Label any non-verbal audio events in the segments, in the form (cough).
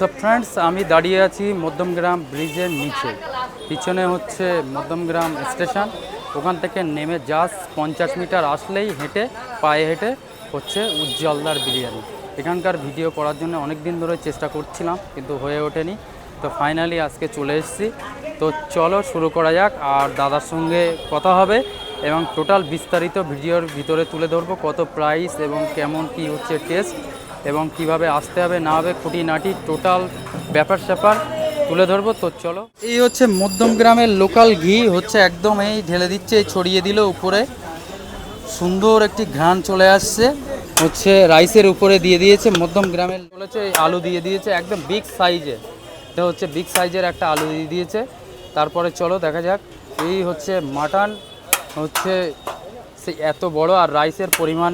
So friends আমি দাঁড়িয়ে আছি মধ্যমগ্রাম ব্রিজের নিচে। পিছনে হচ্ছে মধ্যমগ্রাম স্টেশন। ওখান থেকে নেমে জাস্ট পঞ্চাশ মিটার আসলেই হেঁটে, পায়ে হেঁটে হচ্ছে উজ্জ্বলদার বিরিয়ানি। এখানকার ভিডিও করার জন্য অনেক দিন ধরে চেষ্টা করছিলাম, কিন্তু হয়ে ওঠেনি। তো ফাইনালি আজকে চলে এসেছি। তো চলো শুরু করা যাক, আর দাদার সঙ্গে কথা হবে এবং টোটাল বিস্তারিত ভিডিওর ভিতরে তুলে ধরবো কত প্রাইস এবং কেমন কি হচ্ছে টেস্ট এবং কীভাবে আসতে হবে, না হবে, খুঁটিনাটি টোটাল ব্যাপার স্যাপার তুলে ধরবো। তো চলো। এই হচ্ছে মধ্যম গ্রামের লোকাল ঘি, হচ্ছে একদম এই ঢেলে দিচ্ছে ছড়িয়ে দিল উপরে। সুন্দর একটি ঘ্রাণ চলে আসছে, হচ্ছে রাইসের উপরে দিয়ে দিয়েছে, মধ্যম গ্রামের চলেছে আলু দিয়ে দিয়েছে, একদম বিগ সাইজের এটা হচ্ছে বিগ সাইজের একটা আলু দিয়ে দিয়েছে। তারপরে চলো দেখা যাক, এই হচ্ছে মাটন হচ্ছে সে এত বড় আর রাইসের পরিমাণ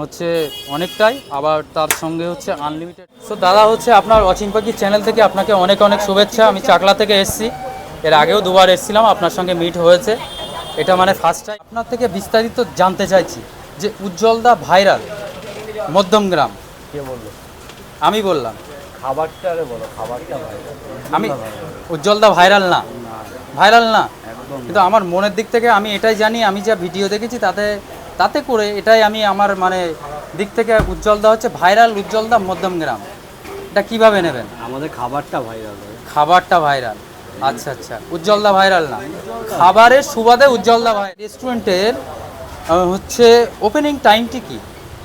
হচ্ছে অনেকটাই আবার তার সঙ্গে হচ্ছে আনলিমিটেড সো দাদা হচ্ছে আপনার অচিন পাখি চ্যানেল থেকে আপনাকে অনেক অনেক শুভেচ্ছা। আমি চাকলা থেকে এসেছি। এর আগেও দুবার এসেছিলাম আপনার সঙ্গে মিট হয়েছে। এটা মানে ফার্স্ট টাইম আপনার থেকে বিস্তারিত জানতে চাইছি যে উজ্জ্বলদা ভাইরাল মধ্যমগ্রাম কে বলল? আমি বললাম। খাবারটা বলো খাবারটা ভাই আমি উজ্জ্বলদা ভাইরাল না। ভাইরাল না। কিন্তু আমার মনের দিক থেকে আমি এটাই জানি আমি যা ভিডিও দেখেছি তাতে তাতে করে এটাই আমি আমার মানে দিক থেকে উজ্জ্বলদা হচ্ছে ভাইরাল উজ্জ্বলদা মধ্যমগ্রাম এটা কীভাবে নেবেন? আমাদের খাবারটা ভাইরাল। খাবারটা ভাইরাল। আচ্ছা আচ্ছা। উজ্জ্বলদা ভাইরাল না। খাবারের সুবাদে উজ্জ্বলদা ভাই রেস্টুরেন্টের হচ্ছে ওপেনিং টাইমটি কি?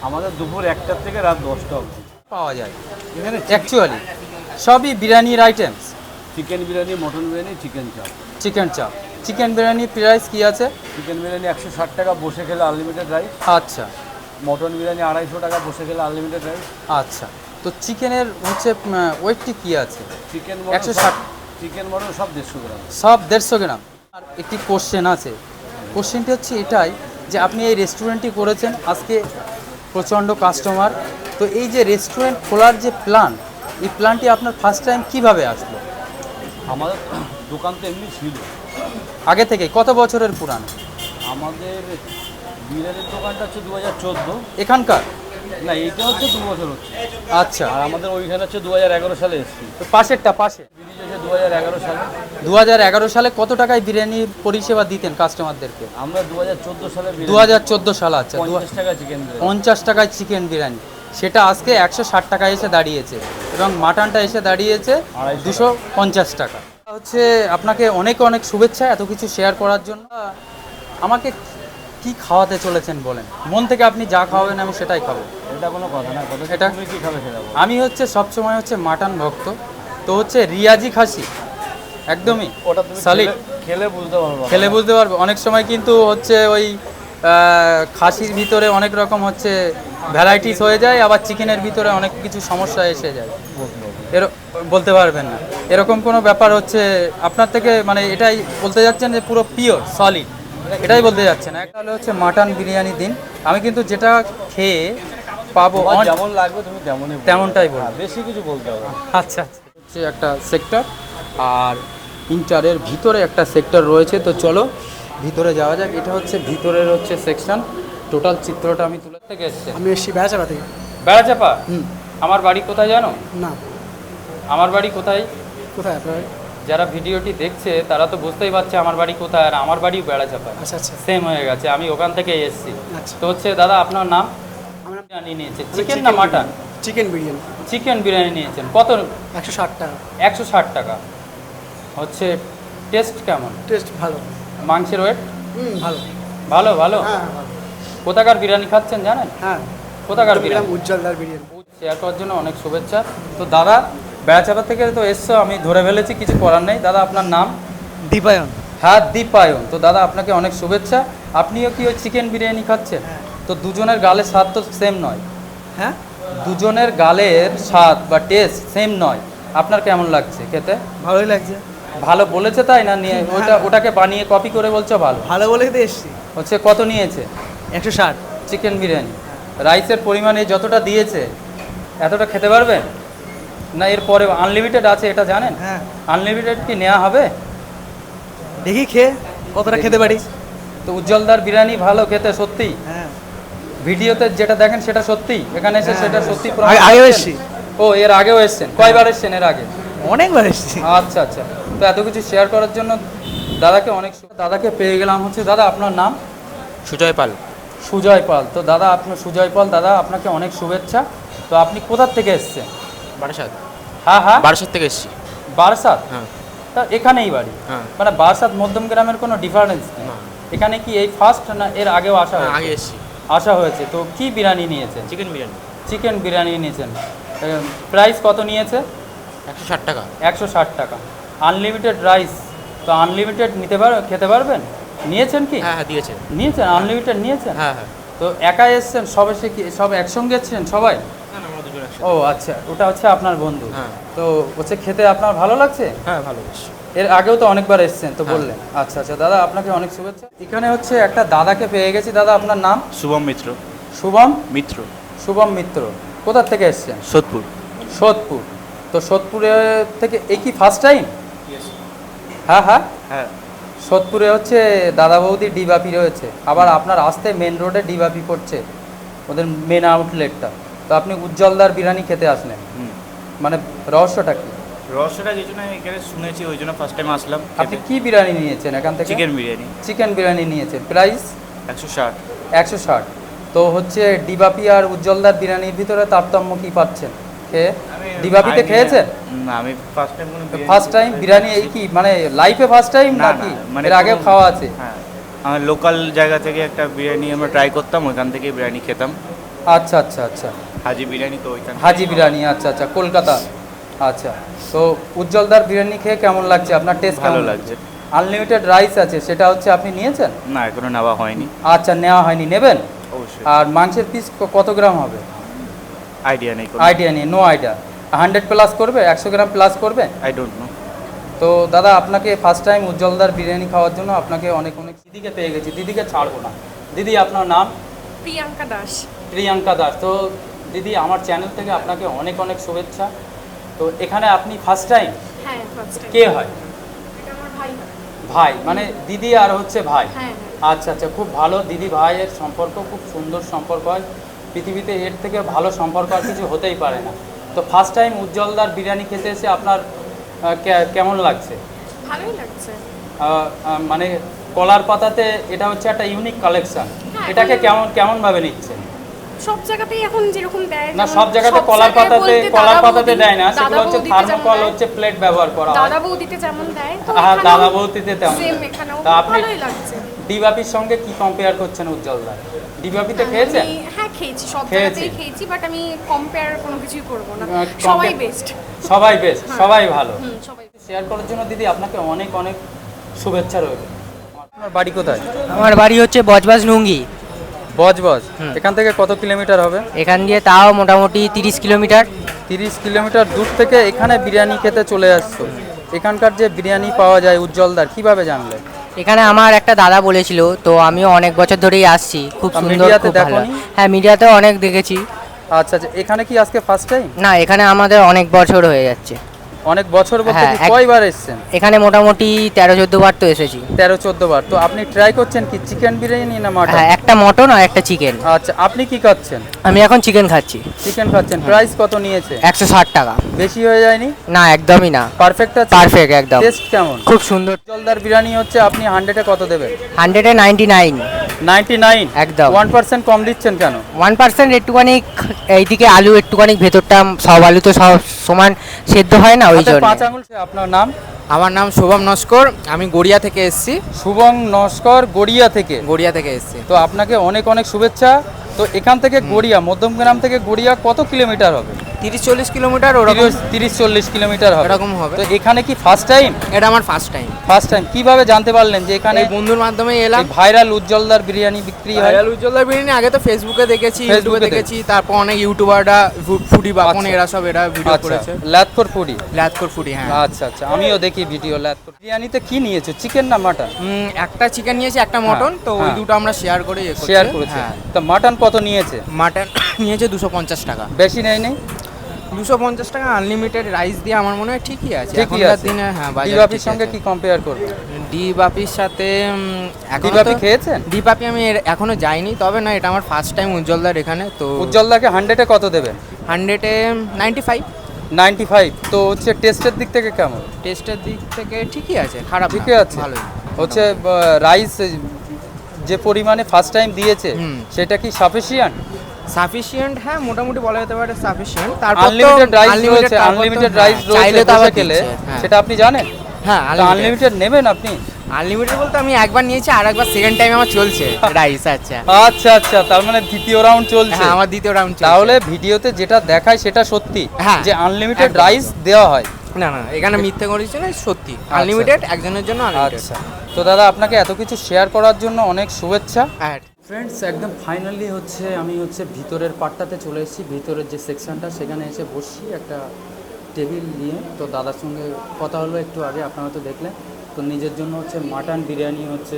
আমাদের দুপুর একটার থেকে রাত দশটা অবধি। পাওয়া যায়। এখানে অ্যাকচুয়ালি সবই বিরিয়ানির items chicken biryani mutton biryani chicken chaap chicken chaap chicken biryani price কি আছে? চিকেন বিরিয়ানি একশো ষাট টাকা বসে খেলে আনলিমিটেড রাইস আচ্ছা। মটন বিরিয়ানি আড়াইশো টাকা বসে খেলে আনলিমিটেড রাইস আচ্ছা। তো চিকেনের হচ্ছে ওয়েটটি কি আছে? চিকেন 160 চিকেন মটন সব দেড়শো গ্রাম। সব দেড়শো গ্রাম। আর একটি কোশ্চেন আছে। কোশ্চেনটি হচ্ছে এটাই যে আপনি এই রেস্টুরেন্টটি করেছেন আজকে প্রচণ্ড কাস্টমার তো এই যে রেস্টুরেন্ট খোলার যে প্ল্যান এই প্ল্যানটি আপনার ফার্স্ট টাইম কীভাবে আসলো? আমাদের দোকান তো এমনি ছিল। আগে থেকে কত বছরের পুরান? আমাদের বিরিয়ানির দোকানটা হচ্ছে দু হাজার চোদ্দ। এখানকার? না এইটা হচ্ছে দু বছর হচ্ছে। আচ্ছা। আর আমাদের ওইখানে হচ্ছে দু হাজার এগারো সালে এসেছি। তো পাশেরটা পাশে? দু হাজার এগারো সালে। দু হাজার এগারো সালে কত টাকায় বিরিয়ানির পরিষেবা দিতেন কাস্টমারদেরকে আমরা দু হাজার চোদ্দ সালে দু হাজার চোদ্দ সাল আচ্ছা পঞ্চাশ টাকা চিকেন পঞ্চাশ টাকায় চিকেন বিরিয়ানি। সেটা আজকে একশো ষাট টাকায় এসে দাঁড়িয়েছে এবং মাটনটা এসে দাঁড়িয়েছে দুশো পঞ্চাশ টাকা। হচ্ছে আপনাকে অনেক অনেক শুভেচ্ছা এত কিছু শেয়ার করার জন্য। আমাকে কি খাওয়াতে চলেছেন বলেন? মন থেকে আপনি যা খাওয়াবেন আমি সেটাই খাব। এটা কোনো কথা না কথা এটা- এটা কি খাবে সেটা আমি হচ্ছে সবসময় হচ্ছে মাটন ভক্ত। তো হচ্ছে রিয়াজি খাসি। একদমই। ওটা খেলে- খেলে বুঝতে পারব খেলে বুঝতে পারব। অনেক সময় কিন্তু হচ্ছে ওই খাসির ভিতরে অনেক রকম হচ্ছে ভ্যারাইটিস হয়ে যায় আবার চিকেনের ভিতরে অনেক কিছু সমস্যা এসে যায়। এর বলতে পারবেন না। এরকম কোনো ব্যাপার হচ্ছে আপনার থেকে মানে এটাই বলতে যাচ্ছেন যে পুরো পিওর সলিড এটাই বলতে যাচ্ছেন। একটা হলো হচ্ছে মাটন বিরিয়ানি দিন। আমি কিন্তু যেটা খেয়ে পাবো যেমন লাগবে তুমি তেমনই তেমনটাই বলব। হ্যাঁ, বেশি কিছু বলতে হবে আচ্ছা আচ্ছা। হচ্ছে একটা সেক্টর আর ইন্টারের ভিতরে একটা সেক্টর রয়েছে। তো চলো ভিতরে যাওয়া যাক। এটা হচ্ছে ভিতরের হচ্ছে সেকশন টোটাল চিত্রটা আমি তুলে থেকে এসছে আমি এসছি বেড়াচাপা থেকে। বেড়াচাপা? হুম। আমার বাড়ি কোথায় জানো? না। আমার বাড়ি কোথায়? কোথায় আপনার যারা ভিডিওটি দেখছে তারা তো বুঝতেই পারছে আমার বাড়ি কোথায় আর আমার বাড়িও বেড়াচাপা আচ্ছা আচ্ছা। সেম হয়ে গেছে আমি ওখান থেকে এসেছি। আচ্ছা। তো হচ্ছে দাদা আপনার নাম? আমার নিয়েছে চিকেন না mutton chicken biryani. Chicken biryani নিয়েছেন। কত? একশো ষাট টাকা। একশো ষাট টাকা। হচ্ছে টেস্ট কেমন? টেস্ট ভালো। মাংসের ওয়েট হুম ভালো। ভালো ভালো? হ্যাঁ কোথাকার বিরিয়ানি খাচ্ছেন জানেন? হ্যাঁ। কোথাকার বিরিয়ানি? উজ্জ্বলদার বিরিয়ানি। শেয়ার করার জন্য অনেক শুভেচ্ছা। তো দাদা বেড়াচাপা থেকে তো এসছো আমি ধরে ফেলেছি কিছু করার নেই। দাদা আপনার নাম? দীপায়ন। হ্যাঁ দীপায়ন। তো দাদা আপনাকে অনেক শুভেচ্ছা। আপনিও কি ওই চিকেন বিরিয়ানি খাচ্ছেন? তো দুজনের গালের স্বাদ তো সেম নয়। হ্যাঁ? দুজনের গালের স্বাদ বা টেস্ট সেম নয়। আপনার কেমন লাগছে খেতে? ভালোই লাগছে। ভালো বলেছে তাই না? নিয়ে ওটা ওটাকে বানিয়ে কপি করে বলছো ভালো। ভালো বলে তো এসছি। হচ্ছে কত নিয়েছে? একশো ষাট। চিকেন বিরিয়ানি। রাইসের পরিমাণে যতটা দিয়েছে এতটা খেতে পারবেন? না এর পরে আনলিমিটেড আছে এটা জানেন? হ্যাঁ। আনলিমিটেড কি নেওয়া হবে? দেখি খেয়ে কতটা খেতে পারি। তো উজ্জ্বলদার বিরিয়ানি ভালো খেতে সত্যি। হ্যাঁ। ভিডিওতে যেটা দেখেন সেটা সত্যি। এখানে এসে হ্যাঁ, সেটা। সত্যি আগেও? এসছি। ও এর আগেও এসছেন। কয়বার এসছেন এর আগে? অনেকবার এসেছি। আচ্ছা আচ্ছা। তো এত কিছু শেয়ার করার জন্য দাদাকে অনেক দাদাকে পেয়ে গেলাম হচ্ছে দাদা আপনার নাম? সুজয় পাল। সুজয় পাল। তো দাদা আপনার সুজয় পাল দাদা আপনাকে অনেক শুভেচ্ছা। তো আপনি কোথার থেকে এসছেন? বারাসাত। হ্যাঁ হ্যাঁ। বারাসাত থেকে এসেছি। বারাসাত? হ্যাঁ। তা এখানেই বাড়ি? হ্যাঁ। মানে বারাসাত মধ্যম গ্রামের কোনো ডিফারেন্স না। এখানে কি এই ফার্স্ট না এর আগেও আসা হ্যাঁ, আগে এসেছি। আসা হয়েছে। তো কি বিরিয়ানি নিয়েছেন? চিকেন বিরিয়ানি। চিকেন বিরিয়ানি নিয়েছেন। প্রাইস কত নিয়েছে? একশো ষাট টাকা। একশো ষাট টাকা। আনলিমিটেড রাইস তো আনলিমিটেড নিতে পার খেতে পারবেন? নিয়েছেন কি? হ্যাঁ হ্যাঁ দিয়েছে নিয়েছেন? আনলিমিটেড নিয়েছেন? হ্যাঁ হ্যাঁ। তো একা এসছেন? সব এসে কি সব একসঙ্গে এসছেন সবাই? না ও আচ্ছা। ওটা হচ্ছে আপনার বন্ধু। হ্যাঁ। তো হচ্ছে খেতে আপনার ভালো লাগছে? হ্যাঁ ভালো এর আগেও তো অনেকবার এসছেন তো হ্যাঁ। বললেন। আচ্ছা আচ্ছা। দাদা আপনাকে অনেক শুভেচ্ছা। এখানে হচ্ছে একটা দাদাকে পেয়ে গেছি। দাদা আপনার নাম? শুভম মিত্র। শুভম? মিত্র। শুভম মিত্র। কোথার থেকে এসছেন? সোদপুর। সোদপুর। তো সোদপুরে থেকে এই কি ফার্স্ট টাইম হ্যাঁ হ্যাঁ। হ্যাঁ। সোদপুরে হচ্ছে দাদা বৌদি ডিবাপি রয়েছে। আবার আপনার আসতে মেন রোডে ডিবাপি পড়ছে ওদের মেন আউটলেটটা তো আপনি উজ্জ্বলদার বিরিয়ানি খেতে আসলেন। মানে রহস্যটা কি? রহস্যটা কিছু না এখানে শুনেছি ওই জন্য ফার্স্ট টাইম আসলাম আপনি কি বিরিয়ানি নিয়েছেন এখান থেকে? চিকেন বিরিয়ানি। চিকেন বিরিয়ানি নিয়েছেন। প্রাইস একশো ষাট। একশো ষাট। তো হচ্ছে ডিবাপি আর উজ্জ্বলদার বিরিয়ানির ভিতরে তারতম্য কি পাচ্ছেন? খেয়ে? ডিবাপিতে খেয়েছেন? না আমি first time first time biryani এই কি মানে লাইফে ফার্স্ট টাইম নাকি? মানে এর কোনো- খাওয়া আছে। হ্যাঁ আমার লোকাল জায়গা থেকে একটা বিরিয়ানি আমরা ট্রাই করতাম ওইখান থেকে বিরিয়ানি খেতাম। আচ্ছা আচ্ছা আচ্ছা। হাজি বিরিয়ানি তো ওইখান। হাজি বিরিয়ানি আচ্ছা আচ্ছা কলকাতা। আচ্ছা তো উজ্জ্বলদার বিরিয়ানি খেয়ে কেমন লাগছে? আপনার টেস্ট ভালো লাগছে। আনলিমিটেড রাইস আছে সেটা হচ্ছে আপনি নিয়েছেন? না এখনও নেওয়া হয়নি। আচ্ছা নেওয়া হয়নি নেবেন? অবশ্যই। আর মাংসের পিস কত গ্রাম হবে? আইডিয়া নেই কোনো। আইডিয়া নেই নো আইডিয়া হান্ড্রেড প্লাস করবে? একশো গ্রাম প্লাস করবে? আই ডোন্ট নো তো দাদা আপনাকে ফার্স্ট টাইম উজ্জ্বলদার বিরিয়ানি খাওয়ার জন্য আপনাকে অনেক অনেক দিদিকে পেয়ে গেছি। দিদিকে ছাড়বো না। দিদি আপনার নাম? প্রিয়াঙ্কা দাস। প্রিয়াঙ্কা দাস। তো দিদি আমার চ্যানেল থেকে আপনাকে অনেক অনেক শুভেচ্ছা। তো এখানে আপনি ফার্স্ট টাইম হ্যাঁ টাইম কে হয়? ভাই মানে দিদি আর হচ্ছে ভাই? হ্যাঁ আচ্ছা আচ্ছা খুব ভালো দিদি ভাইয়ের সম্পর্ক খুব সুন্দর সম্পর্ক হয়। পৃথিবীতে এর থেকে ভালো সম্পর্ক আর কিছু হতেই পারে না। তো ফার্স্ট টাইম উজ্জ্বলদার বিরিয়ানি খেতে এসে আপনার কেমন লাগছে? ভালোই মানে কলার পাতাতে এটা হচ্ছে একটা ইউনিক কালেকশন হ্যাঁ, এটাকে কেমন কেমনভাবে নিচ্ছে সব জায়গাতেই এখন যেরকম দেয় না সব জায়গাতে কলার পাতাতে কলার পাতাতে দেয় না সেগুলো হচ্ছে থার্মোকল হচ্ছে প্লেট ব্যবহার করা হয়। দাদা বৌদিতে যেমন দেয় তো হ্যাঁ দাদা বৌদিতে তেমন সেম এখানেও ভালোই লাগছে। ডিবাপির সঙ্গে কি কম্পেয়ার করছেন উজ্জ্বলদা ডিবাপিতে খেয়েছেন? হ্যাঁ খেয়েছি সব জায়গাতেই খেয়েছি বাট আমি কম্পেয়ার কোনো কিছুই করব না। সবাই বেস্ট সবাই বেস্ট সবাই ভালো। শেয়ার করার জন্য দিদি আপনাকে অনেক অনেক শুভেচ্ছা রইল। আপনার বাড়ি কোথায়? আমার বাড়ি হচ্ছে বজবাজ নুঙ্গি বজ বজ। এখান থেকে কত কিলোমিটার হবে? এখান দিয়ে তাও মোটামুটি তিরিশ কিলোমিটার। তিরিশ কিলোমিটার দূর থেকে এখানে বিরিয়ানি খেতে চলে আসছো। এখানকার যে বিরিয়ানি পাওয়া যায় উজ্জ্বলদার কীভাবে জানলে? এখানে আমার একটা দাদা বলেছিল তো আমিও অনেক বছর ধরেই আসছি। খুব সুন্দর মিডিয়াতে খুব ভালো। হ্যাঁ মিডিয়াতেও অনেক দেখেছি। আচ্ছা আচ্ছা। এখানে কি আজকে ফার্স্ট টাইম না এখানে আমাদের অনেক বছর হয়ে যাচ্ছে। অনেক বছর বলতে হ্যাঁ, এক- কয়বার এসছেন? এখানে মোটামুটি তেরো চোদ্দ বার তো এসেছি। তেরো চোদ্দ বার। তো আপনি ট্রাই করছেন কি চিকেন বিরিয়ানি না মাটন হ্যাঁ একটা মটন আর একটা চিকেন আচ্ছা আপনি কি খাচ্ছেন? আমি এখন চিকেন খাচ্ছি। চিকেন খাচ্ছেন। প্রাইস কত নিয়েছে? একশো ষাট টাকা। বেশি হয়ে যায়নি? না একদমই না। পারফেক্ট আছে? পারফেক্ট একদম। টেস্ট কেমন? খুব সুন্দর। জলদার বিরিয়ানি হচ্ছে আপনি হান্ড্রেডে কত দেবেন? হান্ড্রেডে নাইনটি নাইন নাইনটি নাইন একদম। ওয়ান পার্সেন্ট কম দিচ্ছেন কেন? ওয়ান পার্সেন্ট একটুখানি এইদিকে আলু একটুখানি ভেতরটা সব আলু তো সব সমান সেদ্ধ হয় না ওই জন্য। পাঁচ আঙুল আপনার নাম? আমার নাম শুভম নস্কর আমি গড়িয়া থেকে এসেছি। শুভম নস্কর গড়িয়া থেকে? গড়িয়া থেকে এসেছি। তো আপনাকে অনেক অনেক শুভেচ্ছা। তো এখান থেকে গড়িয়া মধ্যমগ্রাম থেকে গড়িয়া কত কিলোমিটার হবে? তিরিশ চল্লিশ কিলোমিটার ওরকম। তিরিশ- চল্লিশ কিলোমিটার হবে। এরকম হবে। তো এখানে কি ফার্স্ট টাইম এটা আমার ফার্স্ট টাইম ফার্স্ট টাইম কীভাবে জানতে পারলেন যে এখানে বন্ধুর মাধ্যমে এলাম। ভাইরাল উজ্জ্বলদার বিরিয়ানি বিক্রি হয়? ভাইরাল উজ্জ্বলদার বিরিয়ানি আগে তো ফেসবুকে দেখেছি ইউটিউবে দেখেছি। তারপর অনেক ইউটিউবাররা ফুডি বাপন আচ্ছা। এরা সব এরা ভিডিও আচ্ছা। করেছে। লাতকর ফুডি লাতকর ফুডি হ্যাঁ। আচ্ছা আচ্ছা। আমিও দেখি ভিডিও লাতকর বিরিয়ানিতে কি নিয়েছো? চিকেন না মাটন একটা চিকেন নিয়েছি একটা মটন তো ওই হ্যাঁ। দুটো আমরা শেয়ার করে ইয়ে শেয়ার করেছে। হ্যাঁ। তো মাটন কত নিয়েছে? মাটন (coughs) নিয়েছে দুশো পঞ্চাশ টাকা। বেশি নেই দুশো পঞ্চাশ টাকা আনলিমিটেড রাইস দিয়ে আমার মনে হয় ঠিকই আছে। ঠিকই এখনকার আছে। দিনে হ্যাঁ বাজারে ঠিকই সঙ্গে। কি কম্পেয়ার করবে? ডি বাপির সাথে এখনও ডিবাপি তো- খেয়েছেন? ডিবাপি আমি এর- এখনও যাইনি তবে না এটা আমার ফার্স্ট টাইম উজ্জ্বলদার এখানে তো উজ্জ্বলদাকে হান্ড্রেডে কত দেবেন হান্ড্রেডে নাইনটি ফাইভ নাইনটি ফাইভ তো হচ্ছে টেস্টের দিক থেকে কেমন? টেস্টের দিক থেকে ঠিকই আছে খারাপ ঠিকই আছে। ভালোই। হচ্ছে রাইস যে পরিমাণে ফার্স্ট টাইম দিয়েছে সেটা কি সাফিসিয়েন্ট সাফিসিয়েন্ট হ্যাঁ মোটামুটি বলা যেতে পারে সাফিসিয়েন্ট তারপর আনলিমিটেড রাইস রয়েছে আনলিমিটেড হ্যাঁ, রাইস চাইলে রয়েছে তো আবার বসে গেলে হ্যাঁ। সেটা আপনি জানেন? হ্যাঁ আনলিমিটেড নেবেন আপনি? আনলিমিটেড বলতে আমি একবার নিয়েছি আর একবার সেকেন্ড টাইম আমার চলছে (laughs) রাইস আচ্ছা। আচ্ছা আচ্ছা তার মানে দ্বিতীয় রাউন্ড চলছে। হ্যাঁ আমার দ্বিতীয় রাউন্ড তাহলে ভিডিওতে যেটা দেখায় সেটা সত্যি হ্যাঁ, যে আনলিমিটেড রাইস দেওয়া হয়। না না এখানে মিথ্যে করেছি না সত্যি। আনলিমিটেড একজনের জন্য আনলিমিটেড আচ্ছা। তো দাদা আপনাকে এত কিছু শেয়ার করার জন্য অনেক শুভেচ্ছা। হ্যাঁ ফ্রেন্ডস একদম ফাইনালি হচ্ছে আমি হচ্ছে ভিতরের পার্টটাতে চলে এসেছি। ভিতরের যে সেকশনটা সেখানে এসে বসছি একটা টেবিল নিয়ে। তো দাদার সঙ্গে কথা হলো একটু আগে আপনারা তো দেখলেন। তো নিজের জন্য হচ্ছে মাটন বিরিয়ানি হচ্ছে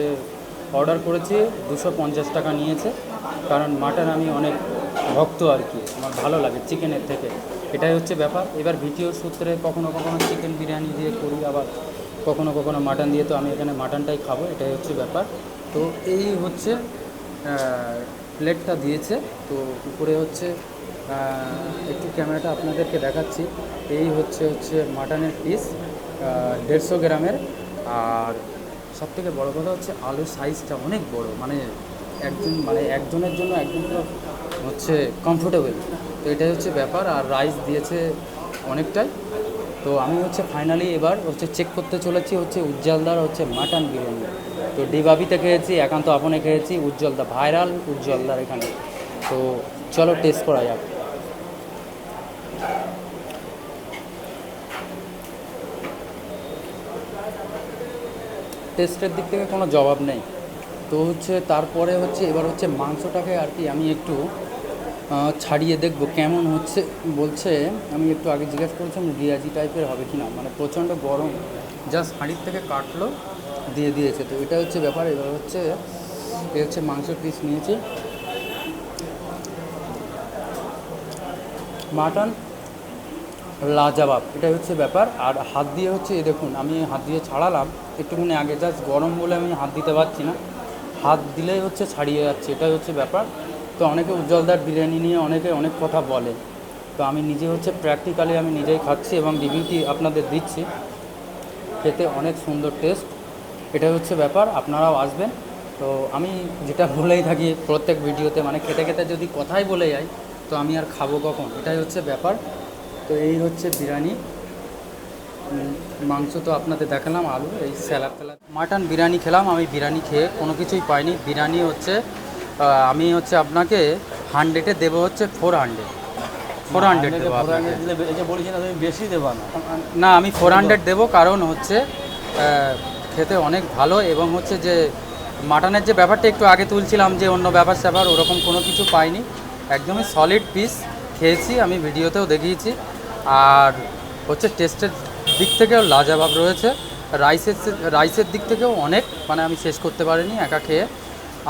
অর্ডার করেছি। দুশো পঞ্চাশ টাকা নিয়েছে। কারণ মাটন আমি অনেক ভক্ত আর কি। আমার ভালো লাগে চিকেনের থেকে। এটাই হচ্ছে ব্যাপার। এবার ভিডিওর সূত্রে কখনো কখনো চিকেন বিরিয়ানি দিয়ে করি আবার। কখনো কখনো মাটন দিয়ে তো আমি এখানে মাটনটাই খাব, এটাই হচ্ছে ব্যাপার। তো এই হচ্ছে প্লেটটা দিয়েছে। তো উপরে হচ্ছে একটু ক্যামেরাটা আপনাদেরকে দেখাচ্ছি। এই হচ্ছে হচ্ছে মাটনের পিস দেড়শো গ্রামের। আর সব থেকে বড়ো কথা হচ্ছে, আলুর সাইজটা অনেক বড়। মানে একজন মানে একজনের জন্য একদম হচ্ছে কমফোর্টেবল তো এটাই হচ্ছে ব্যাপার। আর রাইস দিয়েছে অনেকটাই। তো আমি হচ্ছে ফাইনালি এবার হচ্ছে চেক করতে চলেছি হচ্ছে উজ্জ্বলদার হচ্ছে মাটন বিরিয়ানি। তো ডিবাবিতে খেয়েছি, একান্ত আপনে খেয়েছি, উজ্জ্বলদা ভাইরাল উজ্জ্বলদার এখানে। তো চলো টেস্ট করা যাক। টেস্টের দিক থেকে কোনো জবাব নেই। তো হচ্ছে তারপরে হচ্ছে এবার হচ্ছে মাংসটাকে আর কি আমি একটু ছাড়িয়ে দেখব কেমন হচ্ছে, বলছে, আমি একটু আগে জিজ্ঞেস করেছিলাম রিয়াজি টাইপের হবে কি না মানে প্রচণ্ড গরম জাস্ট হাঁড়ির থেকে কাটলো, দিয়ে দিয়েছে। তো এটা হচ্ছে ব্যাপার, এবার হচ্ছে, এ হচ্ছে মাংসের পিস নিয়েছি। মাটন লাজবাব, এটাই হচ্ছে ব্যাপার। আর হাত দিয়ে হচ্ছে এই দেখুন, আমি হাত দিয়ে ছাড়ালাম, একটুখানি আগে জাস্ট গরম বলে আমি হাত দিতে পারছি না। হাত দিলেই হচ্ছে ছাড়িয়ে যাচ্ছে, এটাই হচ্ছে ব্যাপার। তো অনেকে উজ্জ্বলদার বিরিয়ানি নিয়ে অনেকে অনেক কথা বলে। তো আমি নিজে হচ্ছে প্র্যাকটিক্যালি আমি নিজেই খাচ্ছি এবং রিভিউটি আপনাদের দিচ্ছি। খেতে অনেক সুন্দর টেস্ট এটাই হচ্ছে ব্যাপার, আপনারাও আসবেন। তো আমি যেটা বলেই থাকি প্রত্যেক ভিডিওতে মানে খেতে খেতে যদি কথাই বলে যাই, তো আমি আর খাব কখন? এটাই হচ্ছে ব্যাপার। তো এই হচ্ছে বিরিয়ানি। মাংস তো আপনাদের দেখালাম, আলু, এই স্যালাড ফ্যালাদ মাটন বিরিয়ানি খেলাম, আমি বিরিয়ানি খেয়ে কোনো কিছুই পাইনি। বিরিয়ানি হচ্ছে আমি হচ্ছে আপনাকে হান্ড্রেডে দেবো হচ্ছে ফোর হান্ড্রেড ফোর হান্ড্রেড দেবো বেশি দেবো না। না আমি ফোর হান্ড্রেড দেবো কারণ হচ্ছে খেতে অনেক ভালো এবং হচ্ছে যে মাটনের যে ব্যাপারটা একটু আগে তুলছিলাম যে অন্য ব্যাপার স্যাপার ওরকম কোনো কিছু পাইনি। একদমই সলিড পিস খেয়েছি আমি ভিডিওতেও দেখিয়েছি। আর হচ্ছে টেস্টের দিক থেকেও লাজবাব রয়েছে। রাইসের রাইসের দিক থেকেও অনেক মানে আমি শেষ করতে পারিনি একা খেয়ে।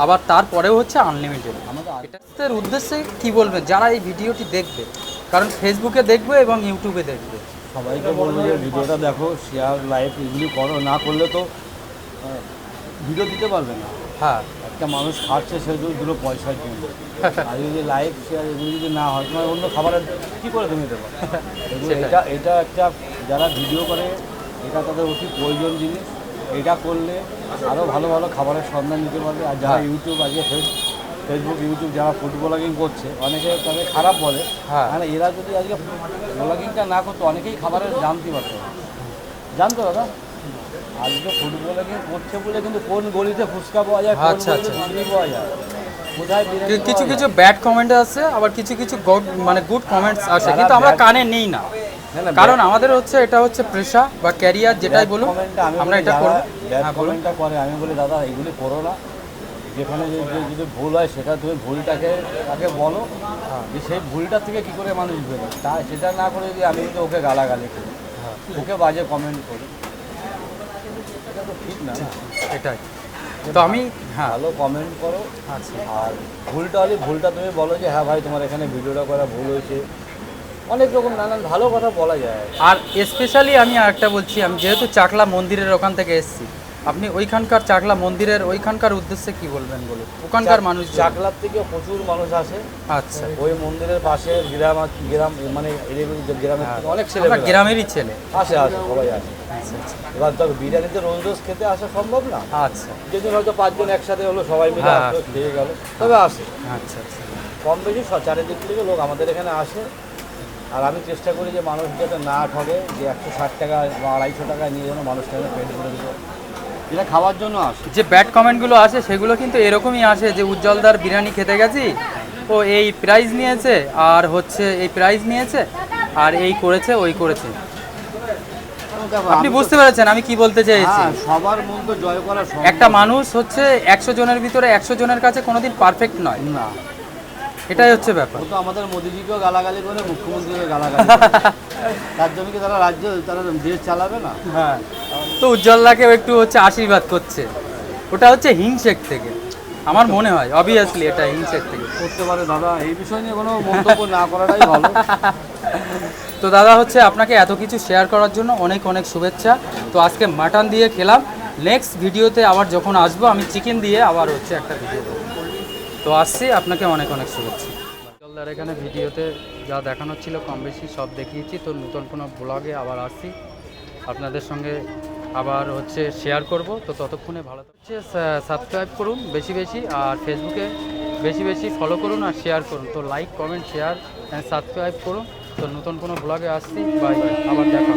আবার তারপরেও হচ্ছে আনলিমিটেড আমাদের এটার উদ্দেশ্যে কি বলবেন যারা এই ভিডিওটি দেখবে কারণ ফেসবুকে দেখবে এবং ইউটিউবে দেখবে। সবাইকে বলব যে ভিডিওটা দেখো শেয়ার লাইভ এগুলি করো না করলে তো ভিডিও দিতে পারবে না। হ্যাঁ। একটা মানুষ খাচ্ছে সে দুটো পয়সার জন্য আর যদি লাইভ শেয়ার এগুলো যদি না হয় তোমার অন্য খাবারের কী করে তুমি দেবো? (laughs) এটা এটা একটা যারা ভিডিও করে এটা তাদের অতি প্রয়োজন জিনিস। এটা করলে আরও ভালো ভালো খাবারের সন্ধান নিতে পারবে আর যারা হ্যাঁ। ইউটিউব আজকে ফেস ফেসবুক ইউটিউব যারা ফুড ব্লগিং করছে অনেকে তাদের খারাপ বলে হ্যাঁ। মানে এরা যদি আজকে ব্লগিংটা না করতো অনেকেই খাবারের জানতে পারতো জানতো দাদা আজকে ফুড ব্লগিং করছে বলে কিন্তু কোন গলিতে ফুচকা পাওয়া যায় আচ্ছা, আচ্ছা। পাওয়া যায় কিছু কিছু? ব্যাড কমেন্ট আছে আবার কিছু কিছু গুড মানে গুড কমেন্টস আসে যারা কিন্তু আমরা কানে নেই না, কারণ আমাদের হচ্ছে এটা হচ্ছে পেশা বা ক্যারিয়ার যেটাই Bad বলুন আমি আমরা এটা করব। হ্যাঁ বলুন। করে আমি বলি দাদা এগুলি করো না। যেখানে যদি ভুল হয় সেটা তুমি ভুলটাকে তাকে বলো। হ্যাঁ। যে সেই ভুলটা থেকে কি করে মানুষ বেরো তা সেটা না করে যদি আমি কিন্তু ওকে গালাগালি করি হ্যাঁ। ওকে বাজে কমেন্ট করি এটা তো ঠিক না? এটাই। তো আমি হ্যাঁ। ভালো কমেন্ট করো। আচ্ছা। আর ভুলটা হলে ভুলটা তুমি বলো যে হ্যাঁ ভাই তোমার এখানে ভিডিওটা করা ভুল হয়েছে। অনেক রকম নানান ভালো কথা বলা যায়। আর স্পেশালি আমি আরেকটা বলছি আমি যেহেতু চাকলা মন্দিরের ওখান থেকে এসেছি আপনি ওইখানকার চাকলা মন্দিরের ওইখানকার উদ্দেশ্যে কি বলবেন বলুন? ওখানকার মানুষ চাকলার থেকে প্রচুর মানুষ আসে। আচ্ছা। ওই মন্দিরের পাশে গ্রাম গ্রাম মানে গ্রামের অনেক ছেলে গ্রামেরই ছেলে। আসে আসে সবাই আসে। আচ্ছা আচ্ছা। এবার তো বিরিয়ানিতে রোজ রোজ খেতে আসা সম্ভব না। আচ্ছা। যেদিন হয়তো পাঁচজন একসাথে হলো সবাই মিলে হ্যাঁ। খেয়ে গেল তবে আসে। আচ্ছা আচ্ছা। কম বেশি চারিদিক থেকে লোক আমাদের এখানে আসে। আর আমি চেষ্টা করি যে মানুষ যাতে না ঠকে যে একশো ষাট টাকা বা আড়াইশো টাকা নিয়ে যেন মানুষটা যেন পেট করে দিতে এটা খাওয়ার জন্য আসে। যে ব্যাড কমেন্টগুলো আসে সেগুলো কিন্তু এরকমই আসে যে উজ্জ্বলদার বিরিয়ানি খেতে গেছি ও এই প্রাইজ নিয়েছে আর হচ্ছে এই প্রাইজ নিয়েছে আর এই করেছে ওই করেছে। আপনি বুঝতে পেরেছেন আমি কি বলতে চাইছি? হ্যাঁ সবার মন তো জয় করা একটা মানুষ হচ্ছে একশো জনের ভিতরে একশো জনের কাছে কোনোদিন পারফেক্ট নয়। না। এটাই হচ্ছে ব্যাপার। তো আমাদের মোদিজিকেও গালাগালি করে মুখ্যমন্ত্রীকে গালাগালি। তার জন্য কি তারা রাজ্য তারা দেশ চালাবে না? হ্যাঁ। তো উজ্জ্বলদাকেও একটু হচ্ছে আশীর্বাদ করছে। ওটা হচ্ছে হিংসেক থেকে। আমার মনে হয় অবভিয়াসলি এটা হিংসেক থেকে। করতে পারে দাদা এই বিষয় নিয়ে কোনো মন্তব্য না করাটাই ভালো। তো দাদা হচ্ছে আপনাকে এত কিছু শেয়ার করার জন্য অনেক অনেক শুভেচ্ছা। তো আজকে মাটন দিয়ে খেলাম। নেক্সট ভিডিওতে আবার যখন আসব আমি চিকেন দিয়ে আবার হচ্ছে একটা ভিডিও দেবো তো আসছি, আপনাকে অনেক অনেক শুভেচ্ছা। জলদার এখানে ভিডিওতে যা দেখানো ছিল, কম বেশি সব দেখিয়েছি। তো নতুন কোনো ব্লগে আবার আসছি। আপনাদের সঙ্গে আবার হচ্ছে শেয়ার করব। তো ততক্ষণে ভালো হচ্ছে সাবস্ক্রাইব করুন বেশি বেশি আর ফেসবুকে বেশি বেশি ফলো করুন আর শেয়ার করুন। তো like comment share and subscribe করুন। তো নতুন কোনো ব্লগে আসছি। বাই বাই আবার দেখা